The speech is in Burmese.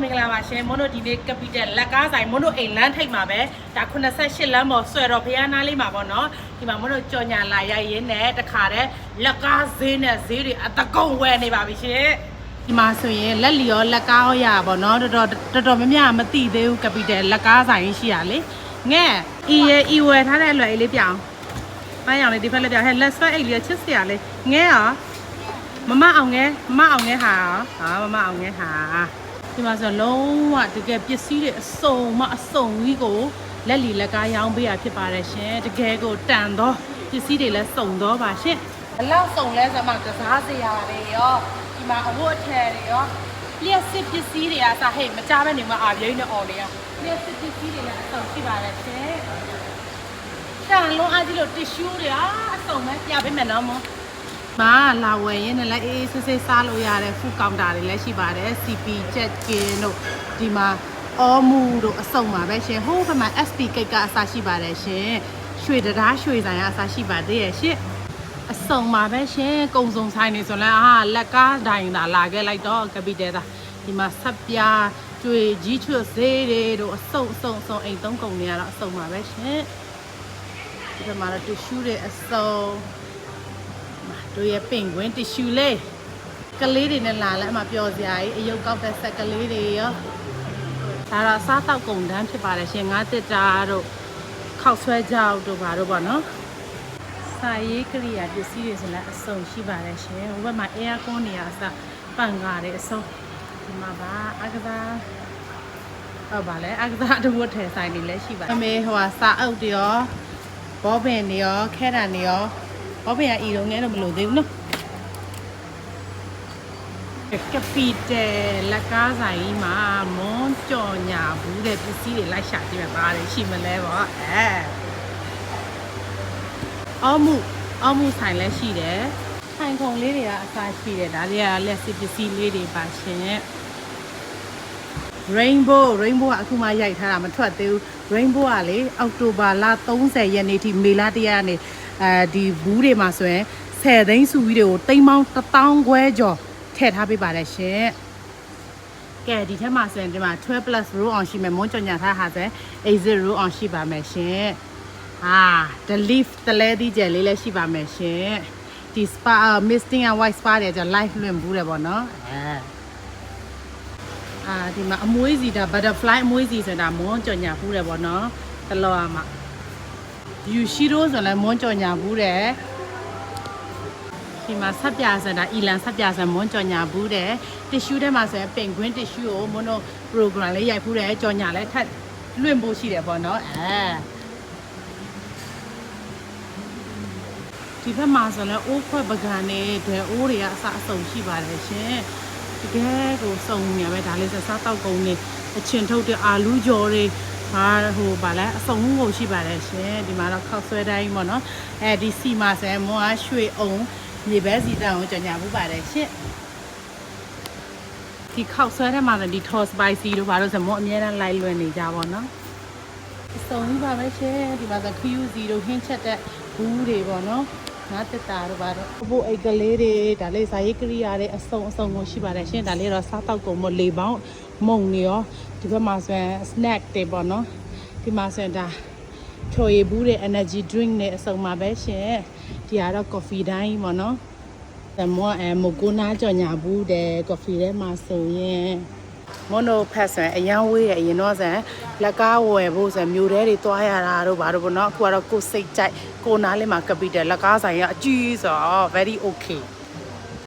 မင်္ဂလာပါရှင်မွန်းတို့ဒီနေ့ကပီတယ်လက်ကားဆိုင်မွန်းတို့အိမ်လမ်းထိပ်မှာပဲဒါ88လမ်းပေါ်ဆွဲတော်ဖရားနားလေးမှာပေါ့နော်ဒီမှာမွန်းတို့ကြော်ညာလာရိုက်ရင်းနဲ့တခါတည်းလက်ကားဈေးနဲ့ဈေးတွေအတကုံဝယ်နေပါပြီရှင်ဒီမှာဆိုရင်လက်လီရောလက်ကားရောရပါပေါ့နော်တော်တော်တော်တော်များများမသိသေးဘူးကပီတယ်လက်ကားဆိုင်ရှိရလေငဲ့ဤရဤဝယ်ထားတဲ့အလွယ်လေးပြောင်းမအောင်လေဒီဖက်လက်ပြောင်းဟဲ့လက်ဆွဲအိတ်လေးချစ်စရာလေးငဲ့ရောမမအောင်ငဲမမအောင်ငဲဟာဟာမမအောင်ငဲဟာ ဒီမှာဆိုလုံးဝတကယ်ပစ္စည်းတွေအစုံမအစုံကြီးကိုလက်လီလက်ကားရောင်းပေးရဖြစ်ပါတယ်ရှင်တကယ်ကိုတန်တော့ပစ္စည်းတွေလည်းစုံတော့ပါရှင်ဘလောက်စုံလဲဆိုမှကစားစရာတွေရောဒီမှာအဝတ်အထည်တွေရောလျှက်စစ်ပစ္စည်းတွေကစဟဲ့မကြပဲနေမှာအာပြိန်းနဲ့អော်နေရလျှက်စစ်ပစ္စည်းတွေလည်းအစုံရှိပါတယ်ရှင်တန်လုံးအားကြီးလို့တီရှူးတွေအာအစုံပဲပြပေးမယ်နော်မော မလာဝယ်ရင်းနဲ့လည်းအေးအေးဆေးဆေးစားလို့ရတဲ့ဖူကောင်တာတွေလည်းရှိပါတယ် CP ချက်ကင်းတို့ဒီမှာအော်မူတို့အစုံပါပဲရှင်ဟိုးဘက်မှာ SP ကိတ်ကအစားရှိပါတယ်ရှင်ရွှေတရားရွှေဆိုင်ကအစားရှိပါသေးရဲ့ရှင်အစုံပါပဲရှင်ကုံစုံဆိုင်နေဆိုလဲအာလက်ကားတိုင်သာလာခဲ့လိုက်တော့ကပီတဲသာဒီမှာဆက်ပြားကျွေကြီးချွတ်သေးတွေတို့အစုံအစုံအစုံအိမ်သုံးကုံတွေကတော့အစုံပါပဲရှင်ဒီဘက်မှာတော့တီရှူးတွေအစုံ တို့ရဲ့ပင်ကွင်းတ िश ူလေးကလေးတွေနဲ့လာလဲအမပျော်စရာကြီးအယုတ်ကောက်တဲ့ဆက်ကလေးတွေရောဒါတော့စားတောက်ကုန်တန်းဖြစ်ပါတယ်ရှင်ငါးတစ်တာတို့ခောက်ဆွဲကြောက်တို့ဘာတို့ပေါ့နော်စာရေးကရိယာပစ္စည်းတွေဆိုလည်းအစုံရှိပါတယ်ရှင်ဟိုဘက်မှာ air con နေရာအစပန်ကားတွေအစုံဒီမှာပါအကစားဟုတ်ပါလေအကစားတဝတ်ထည်ဆိုင်တွေလည်းရှိပါတယ်အမေဟိုဟာစာအုပ်တွေရောဘောပင်တွေရောခဲတံတွေရော ဘောဖေးကဤတော့ငဲတော့မလို့သေးဘူးနော်ကပီတယ်လက်ကားဆိုင်ကြီးမှာမွန်ကြော်ညာဘူးတဲ့ပစ္စည်းတွေလိုက်ရှာကြည့်မှာပါတယ်ရှိမလဲပေါ့အဲအော်မှုအော်မှုဆိုင်လည်းရှိတယ်ဆိုင်ခုံလေးတွေကအစားရှိတယ်ဒါတွေကလက်စစ်ပစ္စည်းလေးတွေပါရှင် rainbow rainbow ကအခုမှရိုက်ထားတာမထွက်သေးဘူး rainbow ကလေအောက်တိုဘာလ30ရက်နေ့ထိမေလ1ရက်နေ့အဲဒီဘူးတွေမှာဆိုရင်10သိန်းစုကြီးတွေကိုတိမ်ပေါင်း1000ခွဲကျော်ထည့်ထားပေးပါတယ်ရှင်ကဲဒီထက်မှာဆိုရင်ဒီမှာ12 plus row on ရှိမယ်မွန်းကြော်ညာထားဟာဆိုရင်80 row on ရှိပါမယ်ရှင်အာ the leaf တလဲသီးကျယ်လေးလည်းရှိပါမယ်ရှင်ဒီ spa misting and white spa တွေကျ live လွင့်ဘူးတယ်ပေါ့နော်အဲ အာဒီမှာအမွေးစီဒါ butterfly အမွေးစီဆိုတာမွန်းကြော်ညာဘူးတယ်ပေါ့နော်တလောအမယူရှိရိုးဆိုလည်းမွန်းကြော်ညာဘူးတယ်ဒီမှာဆက်ပြဆိုတာအီလန်ဆက်ပြဆိုမွန်းကြော်ညာဘူးတယ်တ िश ူးထဲမှာဆိုရင်ပင်ကွင်းတ िश ူးကိုမွန်းတို့ program လေးရိုက်ဘူးတယ်ကြော်ညာလည်းထပ်လွင့်ဖို့ရှိတယ်ပေါ့နော်အဲဒီဘက်မှာဆိုလည်းအိုးခွက်ပကံနဲ့ဒွယ်အိုးတွေကအစအစုံရှိပါတယ်ရှင် တကယ်ကိုစုံနေပဲဒါလေးစစားတောက်ကုန်နေအချင်ထုတ်တဲ့အာလူကြော်တွေဟာဟိုဗာလဲအစုံကိုရှိပါတယ်ရှင်ဒီမှာတော့ခောက်ဆွဲတိုင်းပေါ့နော်အဲဒီစီမာဆန်မွားရွှေအောင်မြေပဲစီတန်ကိုကြော်ညာမှုပါတယ်ရှင်ဒီခောက်ဆွဲထဲမှာလည်းဒီ toss spicy တို့ဘာလို့ဆိုမွန်အများအားလိုက်လွင်နေကြပါတော့အစုံကြီးပါပဲရှင်ဒီမှာဆိုခယူစီတို့ဟင်းချက်တဲ့ဘူးတွေပေါ့နော် ငါတက်တာတို့ပါတော့ဘိုးအိတ်ကလေးတွေဒါလေးဇာရေးကရိယာတွေအစုံအစုံကိုရှိပါတယ်ရှင်ဒါလေးတော့စားတောက်ကုန်မလေပေါင်းမုံနေရောဒီဘက်မှာဆိုရင် snack တွေပေါ့နော်ဒီမှာဆိုရင်ဒါချိုရည်ဘူးတွေ energy drink တွေအစုံပါပဲရှင်ဒီကတော့ coffee တိုင်းပေါ့နော်သမွန်အဲမကူနာကြော်ညာဘူးတဲ့ coffee ထဲမှာဆိုရင် မွန်တို့ဖက်ဆန်အရန်ဝေးရအရင်တော့ဆန်လက်ကားဝယ်ဖို့ဆိုမျိုးတဲတွေတွားရတာတို့ဘာတို့ပေါ့နော်အခုကတော့ကိုယ်စိတ်ကြိုက်ကိုနားလေးမှာကပီတယ်လက်ကားဆိုင်ကအကြီးဆိုတော့ very okay